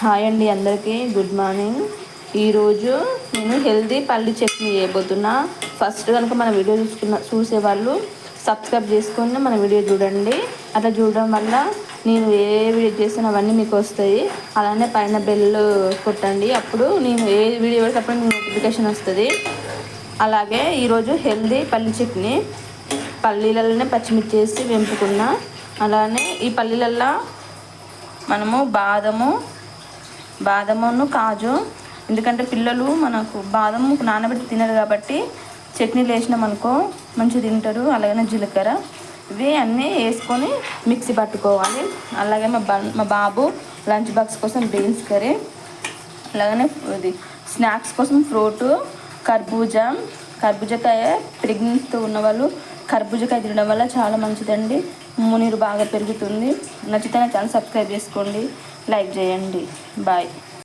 Hi అండి అందరికీ. Good morning. ఈరోజు నేను హెల్దీ పల్లి చట్నీ చేయబోతున్నా. ఫస్ట్ కనుక మన వీడియో చూసుకున్న చూసేవాళ్ళు సబ్స్క్రైబ్ చేసుకుని మన వీడియో చూడండి. అట్లా చూడడం వల్ల నేను ఏ వీడియో చేసిన అవన్నీ మీకు వస్తాయి. అలానే పైన బెల్ కొట్టండి. అప్పుడు నేను ఏ వీడియో పెడితే అప్పుడు మీకు నోటిఫికేషన్ వస్తుంది. అలాగే ఈరోజు హెల్దీ పల్లి చట్నీ. పల్లీలలోనే పచ్చిమిర్చి వేసి వెంపుకున్నా. అలానే ఈ పల్లీలల్లో మనము బాదము బాదమును కాజు. ఎందుకంటే పిల్లలు మనకు బాదము నానబెట్టి తినరు కాబట్టి చట్నీలు వేసినాం అనుకో మంచిగా తింటారు. అలాగే జీలకర్ర. ఇవి అన్నీ వేసుకొని మిక్సీ పట్టుకోవాలి. అలాగే మా బా మా బాబు లంచ్ బాక్స్ కోసం బీన్స్ కర్రీ. అలాగనే ఇది స్నాక్స్ కోసం ఫ్రూటు కర్బూజా. కర్బూజకాయ ప్రెగ్నెంట్తో ఉన్నవాళ్ళు కర్బూజకాయ తినడం వల్ల చాలా మంచిదండి. మునీరు బాగా పెరుగుతుంది. నచ్చితే ఛానల్ సబ్స్క్రైబ్ చేసుకోండి. లైక్ చేయండి. బాయ్.